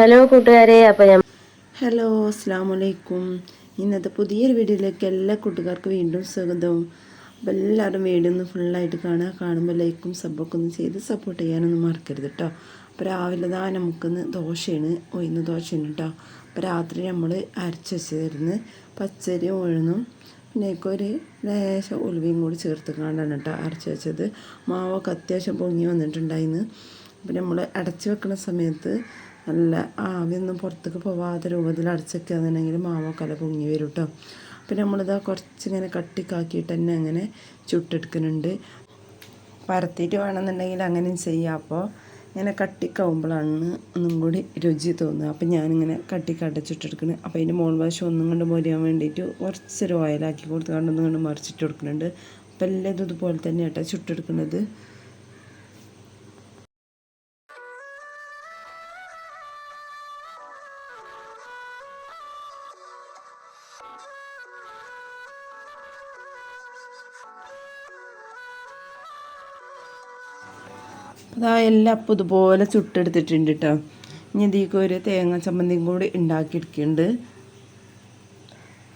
Hello കൂട്ടുകാരെ അപ്പോൾ ഞാൻ ഹലോ അസ്സാം വലൈക്കും ഇന്നത്തെ പുതിയൊരു വീഡിയോയിലേക്ക് എല്ലാ കൂട്ടുകാർക്കും വീണ്ടും സ്വാഗതം. അപ്പോൾ എല്ലാവരും വീഡിയോ ഒന്ന് ഫുള്ളായിട്ട് കാണുക. കാണുമ്പോൾ ലൈക്കും സബ്ബൊക്കെ ഒന്ന് ചെയ്ത് സപ്പോർട്ട് ചെയ്യാനൊന്നും മറക്കരുത് കേട്ടോ അപ്പോൾ രാവിലെ താ നമുക്കൊന്ന് ദോശയാണ്. ഉയർന്ന ദോശയാണ് കേട്ടോ അപ്പോൾ രാത്രി നമ്മൾ അരച്ച് വെച്ചിരുന്ന് പച്ചരിയും ഉഴുന്നും പിന്നെ ഒരു ലേശം ഉലുവയും കൂടി ചേർത്ത് കാണാണ് കേട്ടോ അരച്ച് വെച്ചത്. മാവൊക്കെ അത്യാവശ്യം പൊങ്ങി വന്നിട്ടുണ്ടായിരുന്നു അപ്പോൾ നമ്മൾ അടച്ചു വെക്കുന്ന സമയത്ത് നല്ല ആവിയൊന്നും പുറത്തേക്ക് പോവാത്ത രൂപത്തിൽ അടച്ചൊക്കെയാണെന്നുണ്ടെങ്കിൽ മാവൊക്കെ പൊങ്ങി വരും കേട്ടോ പിന്നെ നമ്മളിതാ കുറച്ചിങ്ങനെ കട്ടിക്കാക്കിയിട്ട് തന്നെ അങ്ങനെ ചുട്ടെടുക്കുന്നുണ്ട്. പരത്തിയിട്ട് വേണമെന്നുണ്ടെങ്കിൽ അങ്ങനെയും ചെയ്യാം. അപ്പോൾ ഇങ്ങനെ കട്ടിക്കാവുമ്പോഴാണ് ഒന്നും കൂടി രുചി തോന്നുക. അപ്പം ഞാനിങ്ങനെ കട്ടിക്കാട്ട ചുട്ടെടുക്കുന്നത് അപ്പോൾ അതിന്റെ മോൾ വശം ഒന്നും കൊണ്ട് മൊരിയാൻ വേണ്ടിയിട്ട് കുറച്ചൊരു ഓയിലാക്കി കൊടുത്ത് കണ്ടൊന്നും കൊണ്ട് മറിച്ചിട്ട് കൊടുക്കുന്നുണ്ട്. അപ്പം എല്ലാം ഇതുപോലെ തന്നെ ചുട്ടെടുക്കുന്നത്. അതാ എല്ലാം അപ്പം ഇതുപോലെ ചുട്ടെടുത്തിട്ടുണ്ട് കേട്ടോ ഇനി ഇതിലേക്ക് ഒരു തേങ്ങ ചമ്മന്തിയും കൂടി ഉണ്ടാക്കിയെടുക്കുന്നുണ്ട്.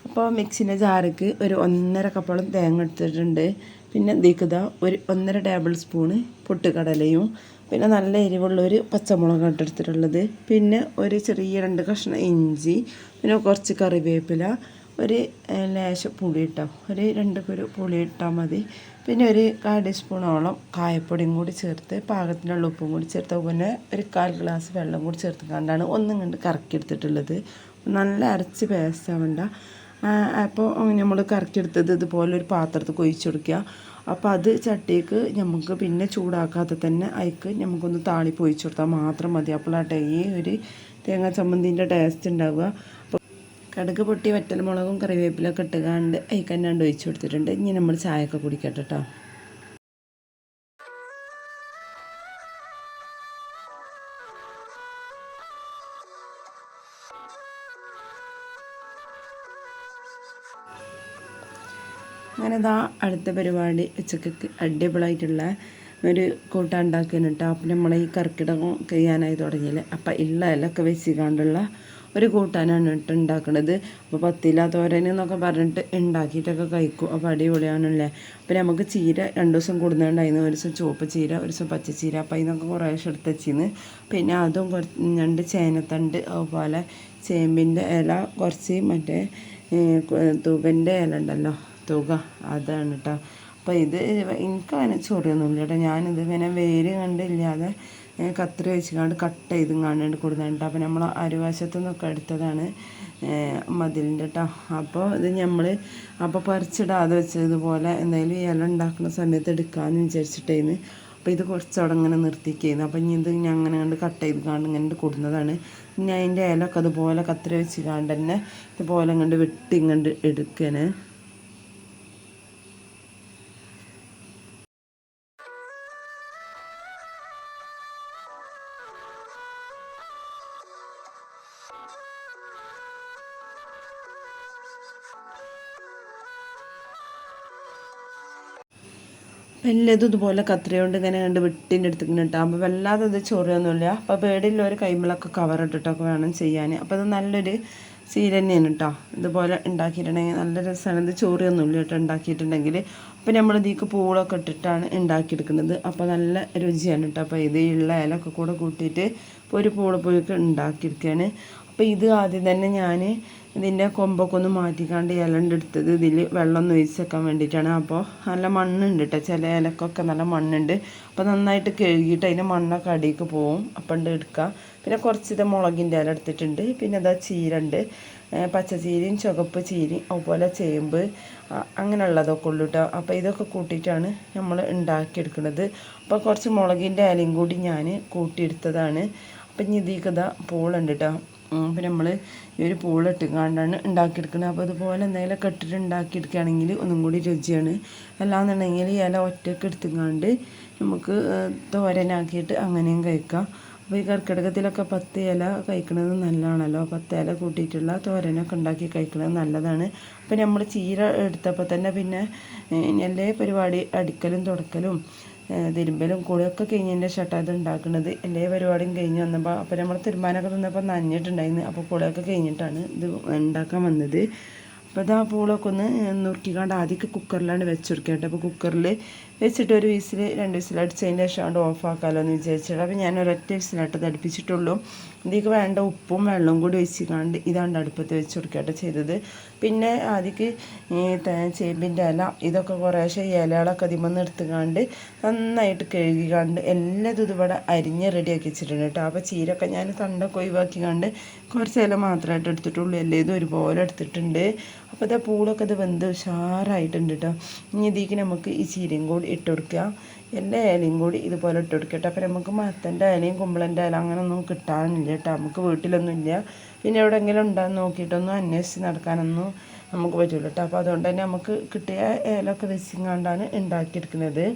അപ്പോൾ മിക്സിന്റെ ജാർക്ക് ഒരു ഒന്നര കപ്പോളം തേങ്ങ എടുത്തിട്ടുണ്ട്. പിന്നെ ഇതിലേക്ക് ഇതാ ഒരു ഒന്നര ടേബിൾ സ്പൂണ് പൊട്ടുകടലയും പിന്നെ നല്ല എരിവുള്ള ഒരു പച്ചമുളക് എടുത്തിട്ടുള്ളത്. പിന്നെ ഒരു ചെറിയ രണ്ട് കഷ്ണം ഇഞ്ചി പിന്നെ കുറച്ച് കറിവേപ്പില ഒരു ലേശം പുളി ഇട്ടാം ഒരു രണ്ട് പേര് പുളി ഇട്ടാൽ മതി. പിന്നെ ഒരു കാൽ ടീസ്പൂണോളം കായപ്പൊടിയും കൂടി ചേർത്ത് പാകത്തിനുള്ള ഉപ്പും കൂടി ചേർത്ത് പിന്നെ ഒരു കാൽ ഗ്ലാസ് വെള്ളം കൂടി ചേർത്ത് കണ്ടാണ് ഒന്നും കണ്ട് കറക്കിയെടുത്തിട്ടുള്ളത്. നല്ല അരച്ച് പേസ്റ്റ് ആവണ്ട. അപ്പോൾ നമ്മൾ കറക്കിയെടുത്തത് ഇതുപോലെ ഒരു പാത്രത്തിൽ കൊഴിച്ചു കൊടുക്കുക. അപ്പോൾ അത് ചട്ടിക്ക് നമുക്ക് പിന്നെ ചൂടാക്കാതെ തന്നെ അതിക്ക് നമുക്കൊന്ന് താളി പൊഴിച്ചു കൊടുത്താൽ മാത്രം മതി. അപ്പോൾ ആ ഈ ഒരു തേങ്ങാ ചമ്മന്തിന്റെ ടേസ്റ്റ് ഉണ്ടാവുക. കടുക് പൊട്ടി വറ്റൽമുളകും കറിവേപ്പിലൊക്കെ ഇട്ടുകാണ്ട് അയക്കന്നാണ്ട് ഒഴിച്ചു കൊടുത്തിട്ടുണ്ട്. ഇനി നമ്മൾ ചായയൊക്കെ കുടിക്കട്ടെ കേട്ടോ അങ്ങനെ അടുത്ത പരിപാടി ഉച്ചയ്ക്ക് അടിപൊളിയായിട്ടുള്ള ഒരു കൂട്ടം ഉണ്ടാക്കിയാണ് കേട്ടോ അപ്പം നമ്മൾ ഈ കർക്കിടകം കഴിയാനായി തുടങ്ങിയില്ല? അപ്പം ഇള്ള ഇലൊക്കെ വെച്ചിക്കാണ്ടുള്ള ഒരു കൂട്ടാനാണ് കേട്ടോ ഉണ്ടാക്കുന്നത് അപ്പോൾ പത്തില തോരൻ എന്നൊക്കെ പറഞ്ഞിട്ട് ഉണ്ടാക്കിയിട്ടൊക്കെ കഴിക്കും. അപ്പോൾ അടിപൊളിയാണല്ലേ? അപ്പോൾ നമുക്ക് ചീര രണ്ട് ദിവസം കൂടുന്നുണ്ടായിരുന്നു ഒരു ദിവസം ചുവപ്പ് ചീര ഒരു ദിവസം പച്ചച്ചീര അപ്പോൾ അതിനൊക്കെ കുറേശ്ശെ എടുത്ത് വെച്ചിന്ന്. പിന്നെ അതും കുറച്ച് രണ്ട് ചേനത്തണ്ട് അതുപോലെ ചേമ്പിന്റെ ഇല കുറച്ച് മറ്റേ തുകന്റെ ഇല ഉണ്ടല്ലോ തുക. അതാണ് കേട്ടോ. അപ്പോൾ ഇത് എനിക്കങ്ങനെ ചൊറിയൊന്നുമില്ല കേട്ടോ. ഞാനിത് ഇങ്ങനെ വേര് കണ്ടില്ലാതെ കത്രി വെച്ചുകൊണ്ട് കട്ട് ചെയ്ത് കാണാണ്ട് കൊടുക്കുന്നുണ്ട് അപ്പോൾ നമ്മൾ അരുവശത്തു നിന്നൊക്കെ എടുത്തതാണ് മതിലിന്റെ കേട്ടോ അപ്പോൾ ഇത് നമ്മൾ അപ്പോൾ പറിച്ചിടാതെ വെച്ചതുപോലെ എന്തായാലും ഇല ഉണ്ടാക്കുന്ന സമയത്ത് എടുക്കാമെന്ന് വിചാരിച്ചിട്ടേന്ന്. അപ്പോൾ ഇത് കുറച്ചവിടെ ഇങ്ങനെ നിർത്തിക്കുന്നു. അപ്പോൾ ഇനി ഇത് ഞാൻ അങ്ങനെ കണ്ട് കട്ട് ചെയ്ത് കാണ്ട് ഇങ്ങനെ കൊടുക്കുന്നതാണ് ഇനി അതിന്റെ ഇലൊക്കെ അതുപോലെ കത്രി വെച്ച് കാണ്ട് തന്നെ ഇതുപോലെ ഇങ്ങോട്ട് വെട്ടി ഇങ്ങോട്ട് എടുക്കണേ. വല്ലതും ഇതുപോലെ കത്രിയോണ്ട് ഇങ്ങനെ കണ്ട് വെട്ടിന്റെ അടുത്ത് ഇങ്ങനെ ഇട്ടാൽ അപ്പോൾ വല്ലാതെ ഇത് ചൊറിയൊന്നുമില്ല. അപ്പോൾ പേടിയുള്ള ഒരു കൈമിളൊക്കെ കവർ ഇട്ടിട്ടൊക്കെ വേണം ചെയ്യാൻ അപ്പോൾ അത് നല്ലൊരു സീര തന്നെയാണ് കേട്ടോ ഇതുപോലെ ഉണ്ടാക്കിയിട്ടുണ്ടെങ്കിൽ നല്ല രസമാണ്. ഇത് ചോറിയൊന്നുമില്ല കേട്ടോ ഉണ്ടാക്കിയിട്ടുണ്ടെങ്കിൽ അപ്പോൾ നമ്മൾ ഇതിക്ക് പൂളൊക്കെ ഇട്ടിട്ടാണ് ഉണ്ടാക്കിയെടുക്കുന്നത്. അപ്പോൾ നല്ല രുചിയാണ് കേട്ടോ അപ്പോൾ ഇത് ഉള്ള ഇലൊക്കെ കൂടെ കൂട്ടിയിട്ട് ഒരു പൂള പുഴുക്ക് ഉണ്ടാക്കിയെടുക്കുകയാണ് അപ്പോൾ ഇത് ആദ്യം തന്നെ ഞാൻ ഇതിന്റെ കൊമ്പൊക്കെ ഒന്ന് മാറ്റിക്കാണ്ട് ഇലണ്ടെടുത്തത് ഇതിൽ വെള്ളം ഒഴിച്ച് വെക്കാൻ വേണ്ടിയിട്ടാണ്. അപ്പോൾ നല്ല മണ്ണുണ്ട് കേട്ടോ ചില ഇലക്കൊക്കെ നല്ല മണ്ണുണ്ട്. അപ്പോൾ നന്നായിട്ട് കഴുകിയിട്ട് അതിന്റെ മണ്ണൊക്കെ അടിയിലേക്ക് പോവും. അപ്പം ഉണ്ട് എടുക്കുക പിന്നെ കുറച്ച് ഇത് മുളകിന്റെ ഇല എടുത്തിട്ടുണ്ട്. പിന്നെ അതാ ചീര ഉണ്ട് പച്ചച്ചീരയും ചുവപ്പ് ചീരയും അതുപോലെ ചേമ്പ് അങ്ങനെയുള്ളതൊക്കെ ഉള്ളു കേട്ടോ അപ്പോൾ ഇതൊക്കെ കൂട്ടിയിട്ടാണ് നമ്മൾ ഉണ്ടാക്കിയെടുക്കുന്നത്. അപ്പോൾ കുറച്ച് മുളകിന്റെ ഇലയും കൂടി ഞാൻ കൂട്ടിയെടുത്തതാണ്. അപ്പം ഇനി ഇതിലേക്ക് ഇതാ പൂളുണ്ട് കേട്ടോ പിന്നെ നമ്മൾ ഈ ഒരു പൂളിട്ടുകൊണ്ടാണ് ഉണ്ടാക്കിയെടുക്കുന്നത് അപ്പോൾ അതുപോലെ എന്തെങ്കിലും കെട്ടിട്ട് ഉണ്ടാക്കിയെടുക്കുകയാണെങ്കിൽ ഒന്നും കൂടി രുചിയാണ്. അല്ലാന്നുണ്ടെങ്കിൽ ഇല ഒറ്റയ്ക്ക് എടുത്തുകൊണ്ട് നമുക്ക് തോരനാക്കിയിട്ട് അങ്ങനെയും കഴിക്കാം. അപ്പോൾ ഈ കർക്കിടകത്തിലൊക്കെ പത്ത് ഇല കഴിക്കുന്നത് നല്ലതാണല്ലോ. പത്ത് ഇല കൂട്ടിയിട്ടുള്ള തോരനൊക്കെ ഉണ്ടാക്കി കഴിക്കുന്നത് നല്ലതാണ്. അപ്പോൾ നമ്മൾ ചീര എടുത്തപ്പോൾ തന്നെ പിന്നെ എല്ലാ പരിപാടി അടിക്കലും തുടക്കലും തിരുമ്പലും കുളിയൊക്കെ കഴിഞ്ഞതിന്റെ ഷട്ടാ ഇത് ഉണ്ടാക്കുന്നത് എല്ലാ പരിപാടിയും കഴിഞ്ഞ് വന്നപ്പോൾ അപ്പോൾ നമ്മൾ തിരുമ്പാനൊക്കെ തന്നപ്പോൾ നനഞ്ഞിട്ടുണ്ടായിരുന്നു. അപ്പോൾ കുളിയൊക്കെ കഴിഞ്ഞിട്ടാണ് ഇത് ഉണ്ടാക്കാൻ വന്നത്. അപ്പോൾ ഇതാ പൂളൊക്കെ ഒന്ന് നുറുക്കിക്കാണ്ട് ആദ്യമൊക്കെ കുക്കറിലാണ് വെച്ചെടുക്കുക കേട്ടോ അപ്പോൾ കുക്കറിൽ വെച്ചിട്ട് ഒരു വിസിൽ രണ്ട് വിസിൽ അടിച്ചതിന്റെ ശേഷം അതുകൊണ്ട് ഓഫ് ആക്കാമല്ലോ എന്ന് വിചാരിച്ചിട്ട്. അപ്പോൾ ഞാൻ ഒരൊറ്റ വിസിലായിട്ട് തടിപ്പിച്ചിട്ടുള്ളൂ ഇതിലേക്ക് വേണ്ട ഉപ്പും വെള്ളവും കൂടി വെച്ചിക്കാണ്ട് ഇതാണ്ട് അടുപ്പത്ത് വെച്ച് കൊടുക്കട്ടെ ചെയ്തത്. പിന്നെ ആദ്യക്ക് ഈ ചേമ്പിന്റെ ഇല ഇതൊക്കെ കുറേശ്ശെ ഇലകളൊക്കെ അതിമന്ന് എടുത്തുകാണ്ട് നന്നായിട്ട് കഴുകിക്കാണ്ട് എല്ലാതും ഇതിവിടെ അരിഞ്ഞ് റെഡിയാക്കി വെച്ചിട്ടുണ്ട് കേട്ടോ. അപ്പോൾ ചീരൊക്കെ ഞാൻ തണ്ടൊക്കെ കണ്ട് കുറച്ച് ഇല മാത്രമായിട്ട് എടുത്തിട്ടുള്ളൂ. എല്ലാം ഇതും ഒരുപോലെ എടുത്തിട്ടുണ്ട്. അപ്പോൾ ഇതാ പൂളൊക്കെ ഇത് വെന്ത് ഉഷാറായിട്ടുണ്ട് കേട്ടോ. ഇനി ഇതിലേക്ക് നമുക്ക് ഈ ചീരയും കൂടി ഇട്ട് കൊടുക്കുക. എല്ലാ ഇലയും കൂടി ഇതുപോലെ ഇട്ട് കൊടുക്കട്ടെ അപ്പോൾ നമുക്ക് മത്തന്റെ ഇലയും കുമ്പളന്റെ ഇല അങ്ങനെയൊന്നും കിട്ടാനില്ല കേട്ടോ. നമുക്ക് വീട്ടിലൊന്നും ഇല്ല പിന്നെ എവിടെയെങ്കിലും ഉണ്ടാകുന്ന നോക്കിയിട്ടൊന്നും അന്വേഷിച്ച് നടക്കാനൊന്നും നമുക്ക് പറ്റില്ല കേട്ടോ. അപ്പോൾ അതുകൊണ്ട് തന്നെ നമുക്ക് കിട്ടിയ ഇലയൊക്കെ വെച്ചിങ്ങാണ്ടാണ് ഉണ്ടാക്കിയെടുക്കുന്നത്.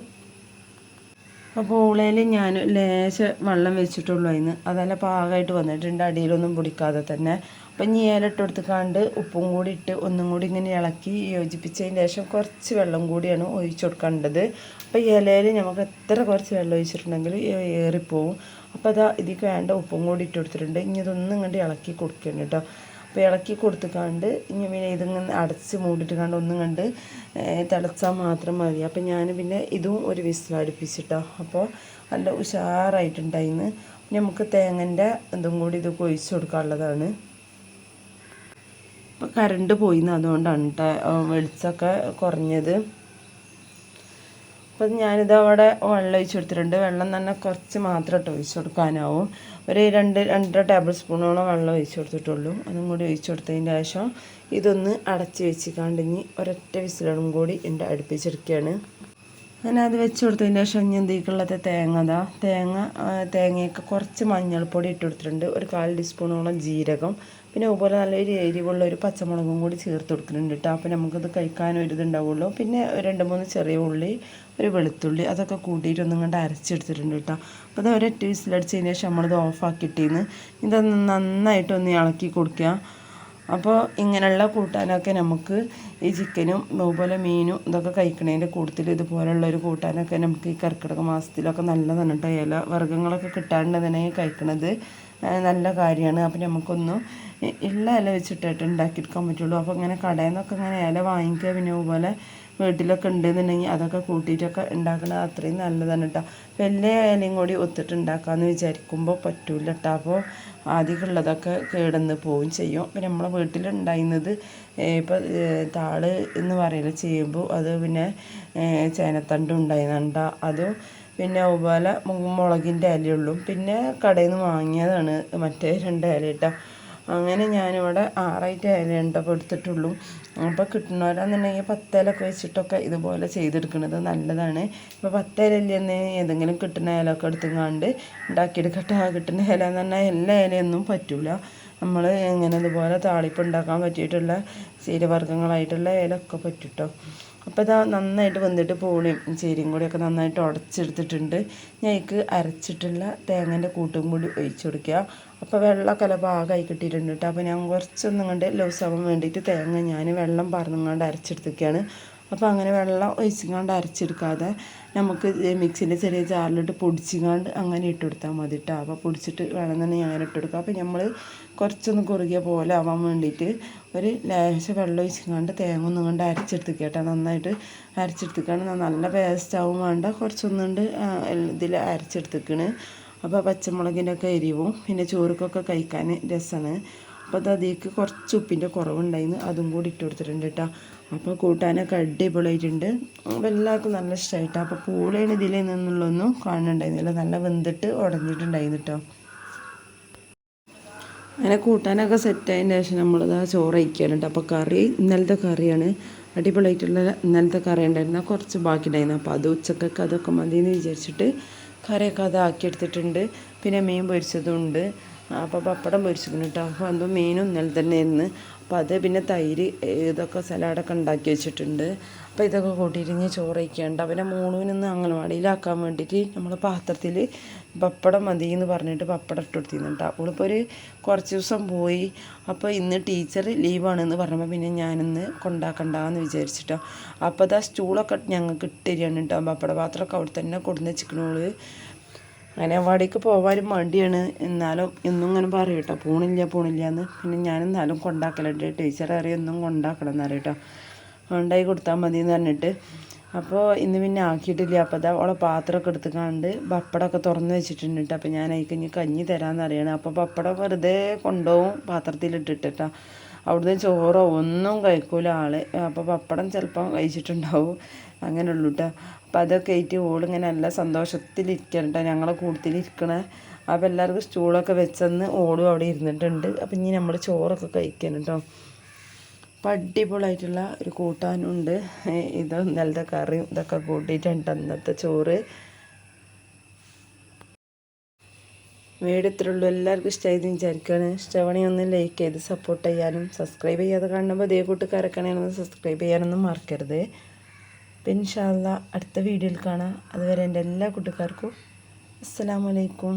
അപ്പോൾ ഉളയിൽ ഞാൻ ലേശം വെള്ളം വെച്ചിട്ടുള്ളൂ അതിന്. അതല്ല പാകമായിട്ട് വന്നിട്ടുണ്ട് അടിയിലൊന്നും പൊടിക്കാതെ തന്നെ. അപ്പം ഇനി ഏലിട്ട് കൊടുത്തുക്കാണ്ട് ഉപ്പും കൂടി ഇട്ട് ഒന്നും കൂടി ഇങ്ങനെ ഇളക്കി യോജിപ്പിച്ചതിന് ശേഷം കുറച്ച് വെള്ളം കൂടിയാണ് ഒഴിച്ചു കൊടുക്കേണ്ടത്. അപ്പോൾ ഇലയിൽ നമുക്ക് എത്ര കുറച്ച് വെള്ളം ഒഴിച്ചിട്ടുണ്ടെങ്കിൽ ഏറിപ്പോവും. അപ്പോൾ അതാ ഇതിക്ക് വേണ്ട ഉപ്പും കൂടി ഇട്ട് കൊടുത്തിട്ടുണ്ട്. ഇനി ഇതൊന്നും ഇങ്ങോട്ട് ഇളക്കി കൊടുക്കണം കേട്ടോ. ഇളക്കി കൊടുത്തുകാണ്ട് ഇനി പിന്നെ ഇതിങ്ങനെ അടച്ച് മൂടിയിട്ട് കണ്ട് ഒന്നും കണ്ട് തിളച്ചാൽ മാത്രം മതി. അപ്പം ഞാൻ പിന്നെ ഇതും ഒരു വിസിലടുപ്പിച്ചിട്ടോ. അപ്പോൾ നല്ല ഉഷാറായിട്ടുണ്ടായിന്ന്. പിന്നെ നമുക്ക് തേങ്ങന്റെ ഇതും കൂടി ഇത് ഒഴിച്ച് കൊടുക്കാനുള്ളതാണ്. ഇപ്പോൾ കറണ്ട് പോയിന്ന്. അതുകൊണ്ടാണ് വെളിച്ചമൊക്കെ കുറഞ്ഞത്. അപ്പം ഞാനിത് അവിടെ വെള്ളം ഒഴിച്ച് കൊടുത്തിട്ടുണ്ട്. വെള്ളം തന്നെ കുറച്ച് മാത്രം ഇട്ട് ഒഴിച്ച് കൊടുക്കാനാവും. ഒരു രണ്ട് രണ്ടര ടേബിൾ സ്പൂണോളം വെള്ളം ഒഴിച്ച് കൊടുത്തിട്ടുള്ളൂ. അതും കൂടി ഒഴിച്ച് കൊടുത്തതിന്റെ ശേഷം ഇതൊന്ന് അടച്ച് വെച്ച് ഇനി ഒരൊറ്റ വിസിലും കൂടി എന്റെ അടുപ്പിച്ചെടുക്കുകയാണ്. അങ്ങനെ അത് വെച്ച് കൊടുത്തതിന്റെ ശേഷം ഇനി എന്തൊക്കെയുള്ളത് തേങ്ങ അതാ. തേങ്ങ തേങ്ങയൊക്കെ കുറച്ച് മഞ്ഞൾപ്പൊടി ഇട്ട് കൊടുത്തിട്ടുണ്ട്. ഒരു കാൽ ടീസ്പൂണോളം ജീരകം പിന്നെ അതുപോലെ നല്ലൊരു എരിവുള്ള ഒരു പച്ചമുളകും കൂടി ചേർത്ത് കൊടുക്കുന്നുണ്ട് കേട്ടോ അപ്പോൾ നമുക്കത് കഴിക്കാൻ ഒരു ഇതുണ്ടാവുള്ളൂ. പിന്നെ രണ്ട് മൂന്ന് ചെറിയ ഉള്ളി ഒരു വെളുത്തുള്ളി അതൊക്കെ കൂട്ടിയിട്ട് ഒന്നും കണ്ട് അരച്ചെടുത്തിട്ടുണ്ട് കേട്ടോ അപ്പോൾ അത് ഒരൊറ്റ വിസിലടിച്ചതിന് ശേഷം നമ്മളത് ഓഫാക്കിയിട്ടീന്ന് ഇതൊന്ന് നന്നായിട്ടൊന്ന് ഇളക്കി കൊടുക്കുക അപ്പോൾ ഇങ്ങനെയുള്ള കൂട്ടാനൊക്കെ നമുക്ക് ഈ ചിക്കനും അതുപോലെ മീനും ഇതൊക്കെ കഴിക്കണതിന്റെ കൂട്ടത്തിൽ ഇതുപോലുള്ള ഒരു കൂട്ടാനൊക്കെ നമുക്ക് ഈ കർക്കിടക മാസത്തിലൊക്കെ നല്ലതാണ് കേട്ടോ ഇല വർഗങ്ങളൊക്കെ കിട്ടാണ്ട് തന്നെ കഴിക്കണത്. നല്ല കാര്യമാണ്. അപ്പം നമുക്കൊന്നും ഉള്ള ഇല വെച്ചിട്ടായിട്ട് ഉണ്ടാക്കിയെടുക്കാൻ പറ്റുള്ളൂ. അപ്പോൾ ഇങ്ങനെ കടയിൽ നിന്നൊക്കെ ഇങ്ങനെ ഇല വാങ്ങിക്കുക പിന്നെ അതുപോലെ വീട്ടിലൊക്കെ ഉണ്ടെന്നുണ്ടെങ്കിൽ അതൊക്കെ കൂട്ടിയിട്ടൊക്കെ ഉണ്ടാക്കുന്നത് അത്രയും നല്ലതാണ് കേട്ടോ വലിയ ഇലയും കൂടി ഒത്തിട്ട് ഉണ്ടാക്കാമെന്ന് വിചാരിക്കുമ്പോൾ പറ്റൂല കേട്ടോ അപ്പോൾ ആദ്യമൊക്കെയുള്ളതൊക്കെ കേടന്ന് പോവും ചെയ്യും. പിന്നെ നമ്മളെ വീട്ടിലുണ്ടായിരുന്നത് ഇപ്പോൾ താൾ എന്ന് പറയില്ല ചെയ്യുമ്പോൾ അത് പിന്നെ ചേനത്തണ്ട് ഉണ്ടായിരുന്നുണ്ട അതും പിന്നെ അതുപോലെ മുളകിന്റെ ഇലയുള്ളൂ പിന്നെ കടയിൽ നിന്ന് വാങ്ങിയതാണ് മറ്റേ രണ്ട് ഇല കേട്ടോ അങ്ങനെ ഞാനിവിടെ ആറായിട്ട് ഇലയുണ്ട് അപ്പോൾ എടുത്തിട്ടുള്ളൂ. അപ്പോൾ കിട്ടണവരാണെന്നുണ്ടെങ്കിൽ പത്തേലൊക്കെ വെച്ചിട്ടൊക്കെ ഇതുപോലെ ചെയ്തെടുക്കുന്നത് നല്ലതാണ്. ഇപ്പോൾ പത്തേലില്ലെന്ന് ഏതെങ്കിലും കിട്ടുന്ന ഇലയൊക്കെ എടുത്തുങ്ങാണ്ട് ഉണ്ടാക്കിയെടുക്കട്ടെ ആ കിട്ടുന്ന ഇല എന്ന് പറഞ്ഞാൽ എല്ലാ ഇലയൊന്നും പറ്റില്ല നമ്മൾ ഇങ്ങനെ ഇതുപോലെ താളിപ്പ് ഉണ്ടാക്കാൻ പറ്റിയിട്ടുള്ള ചീരവർഗങ്ങളായിട്ടുള്ള ഇലയൊക്കെ പറ്റും കേട്ടോ അപ്പോൾ ഇതാ നന്നായിട്ട് വെന്തിട്ട് പൂളിയും ചീരയും കൂടിയൊക്കെ നന്നായിട്ട് ഉടച്ചെടുത്തിട്ടുണ്ട്. ഞാൻ എനിക്ക് അരച്ചിട്ടുള്ള തേങ്ങന്റെ കൂട്ടും കൂടി ഒഴിച്ചു കൊടുക്കുക. അപ്പോൾ വെള്ളമൊക്കെ അല്ല പാകമായി കിട്ടിയിട്ടുണ്ട് കേട്ടോ. അപ്പോൾ ഞാൻ കുറച്ചൊന്നും കണ്ട് ലൂസാവാൻ വേണ്ടിയിട്ട് തേങ്ങ ഞാൻ വെള്ളം പറഞ്ഞുകൊണ്ട് അരച്ചെടുത്തൊക്കെയാണ് അപ്പോൾ അങ്ങനെ വെള്ളം ഒഴിച്ചിങ്ങാണ്ട് അരച്ചെടുക്കാതെ നമുക്ക് മിക്സിന്റെ ചെറിയ ജാറിലിട്ട് പൊടിച്ചിങ്ങാണ്ട് അങ്ങനെ ഇട്ട് കൊടുത്താൽ മതി കേട്ടോ. അപ്പോൾ പൊടിച്ചിട്ട് വേണമെന്നുണ്ടെങ്കിൽ അങ്ങനെ ഇട്ട് കൊടുക്കുക അപ്പോൾ നമ്മൾ കുറച്ചൊന്ന് കുറുകിയ പോലെ ആവാൻ വേണ്ടിയിട്ട് ഒരു ലേശം വെള്ളം ഒഴിച്ചിങ്ങാണ്ട് തേങ്ങ ഒന്നും കൊണ്ട് അരച്ചെടുത്തിക്കുക കേട്ടോ. നന്നായിട്ട് അരച്ചെടുത്തിക്കാണ് നല്ല പേസ്റ്റ് ആവും വേണ്ട. കുറച്ചൊന്നുണ്ട് ഇതിൽ അരച്ചെടുത്തിക്കണ്. അപ്പോൾ പച്ചമുളകിന്റെ ഒക്കെ എരിവും പിന്നെ ചോറുക്കൊക്കെ കഴിക്കാൻ രസമാണ്. അപ്പോൾ അത് അതിലേക്ക് കുറച്ച് ഉപ്പിന്റെ കുറവുണ്ടായിന്ന്. അതും കൂടി ഇട്ട് കൊടുത്തിട്ടുണ്ട് കേട്ടോ. അപ്പോൾ കൂട്ടാനൊക്കെ അടിപൊളിയായിട്ടുണ്ട്. എല്ലാവർക്കും നല്ല ഇഷ്ടമായിട്ടോ അപ്പോൾ പൂളയാണ് ഇതിൽ നിന്നുള്ളൊന്നും കാണുന്നുണ്ടായിരുന്നില്ല നല്ല വെന്തിട്ട് ഉടഞ്ഞിട്ടുണ്ടായിരുന്നു കേട്ടോ. അങ്ങനെ കൂട്ടാനൊക്കെ സെറ്റായതിന് ശേഷം നമ്മളിത് ആ ചോറ് അയക്കാനുണ്ട് അപ്പോൾ കറി ഇന്നലത്തെ കറിയാണ്. അടിപൊളിയായിട്ടുള്ള ഇന്നലത്തെ കറി ഉണ്ടായിരുന്നു. കുറച്ച് ബാക്കി ഉണ്ടായിരുന്നു അപ്പോൾ അത് ഉച്ചക്കൊക്കെ അതൊക്കെ മതി എന്ന് വിചാരിച്ചിട്ട് കറിയൊക്കെ അത് ആക്കിയെടുത്തിട്ടുണ്ട് പിന്നെ മീൻ പൊരിച്ചതും ഉണ്ട് അപ്പോൾ പപ്പടം പൊരിച്ചിരുന്നു കേട്ടോ അപ്പോൾ അതും മീനും ഇന്നലെ തന്നെ ആയിരുന്നു. അപ്പോൾ അത് പിന്നെ തൈര് ഇതൊക്കെ സലാഡൊക്കെ ഉണ്ടാക്കി വെച്ചിട്ടുണ്ട്. അപ്പോൾ ഇതൊക്കെ കൂട്ടിയിട്ട് ഇനി ചോറ് വയ്ക്കാണ്ട് പിന്നെ മൂണുവിനൊന്ന് അംഗനവാടിയിലാക്കാൻ വേണ്ടിയിട്ട് നമ്മൾ പാത്രത്തിൽ പപ്പടം മതി എന്ന് പറഞ്ഞിട്ട് പപ്പടം ഇട്ട് കൊടുത്തിരുന്നു അവളിപ്പോൾ ഒരു കുറച്ച് ദിവസം പോയി. അപ്പോൾ ഇന്ന് ടീച്ചർ ലീവാണെന്ന് പറഞ്ഞപ്പോൾ പിന്നെ ഞാനിന്ന് കൊണ്ടാക്കണ്ടെന്ന് വിചാരിച്ചിട്ടോ. അപ്പോൾ അതാ സ്റ്റൂളൊക്കെ ഞങ്ങൾക്ക് ഇട്ടിരിയാണ് കേട്ടോ പപ്പട പാത്രമൊക്കെ അവിടെ തന്നെ കൊടുന്ന് വെച്ചിക്കണോൾ അങ്ങനെ അവിടേക്ക് പോകാനും മടിയാണ്. എന്നാലും എന്നും ഇങ്ങനെ പറയും കേട്ടോ പോണില്ല പോണില്ല എന്ന് പിന്നെ ഞാൻ എന്നാലും കൊണ്ടാക്കലുണ്ട്. ടീച്ചർ അറിയാം ഒന്നും കൊണ്ടാക്കണം എന്നറിയട്ടോ ഉണ്ടായി കൊടുത്താൽ മതി എന്ന് പറഞ്ഞിട്ട്. അപ്പോൾ ഇന്ന് പിന്നെ ആക്കിയിട്ടില്ല. അപ്പോൾ അതാ അവളെ പാത്രമൊക്കെ എടുത്തുകൊണ്ട് പപ്പടമൊക്കെ തുറന്ന് വെച്ചിട്ടുണ്ട് കേട്ടോ അപ്പോൾ ഞാൻ അതിക്കഞ്ഞ് കഞ്ഞി തരാമെന്ന് അറിയണം അപ്പോൾ പപ്പടം വെറുതെ കൊണ്ടുപോകും പാത്രത്തിലിട്ടിട്ടാ അവിടുന്ന് ചോറോ ഒന്നും കഴിക്കൂല ആൾ. അപ്പോൾ പപ്പടം ചിലപ്പം കഴിച്ചിട്ടുണ്ടാവും. അങ്ങനെയുള്ളൂ കേട്ടോ അപ്പോൾ അതൊക്കെ ആയിട്ട് ഓളിങ്ങനെ നല്ല സന്തോഷത്തിലിരിക്കണം കേട്ടോ ഞങ്ങളെ കൂട്ടത്തിലിരിക്കണേ അപ്പോൾ എല്ലാവർക്കും സ്റ്റൂളൊക്കെ വെച്ചെന്ന് ഓളും അവിടെ ഇരുന്നിട്ടുണ്ട്. അപ്പം ഇനി നമ്മൾ ചോറൊക്കെ കഴിക്കണം കേട്ടോ അപ്പം അടിപൊളിയായിട്ടുള്ള ഒരു കൂട്ടാനുണ്ട്. ഇത് ഇന്നലത്തെ കറിയും ഇതൊക്കെ കൂട്ടിയിട്ടുണ്ട് അന്നത്തെ ചോറ്. ഇത്രയുള്ളൂ എല്ലാവർക്കും ഇഷ്ടമായത് വിചാരിക്കുകയാണ് ഇഷ്ടമാണെങ്കിൽ ഒന്ന് ലൈക്ക് ചെയ്ത് സപ്പോർട്ട് ചെയ്യാനും സബ്സ്ക്രൈബ് ചെയ്യാതെ കാണുമ്പോൾ ഇതേ കൂട്ട് കറക്കണമെന്ന് സബ്സ്ക്രൈബ് ചെയ്യാനൊന്നും മറക്കരുത്. പിന്നെ ഇൻഷാല്ല അടുത്ത വീഡിയോയിൽ കാണാം. അതുവരെ എന്റെ എല്ലാ കൂട്ടുകാർക്കും അസ്സലാമലൈക്കും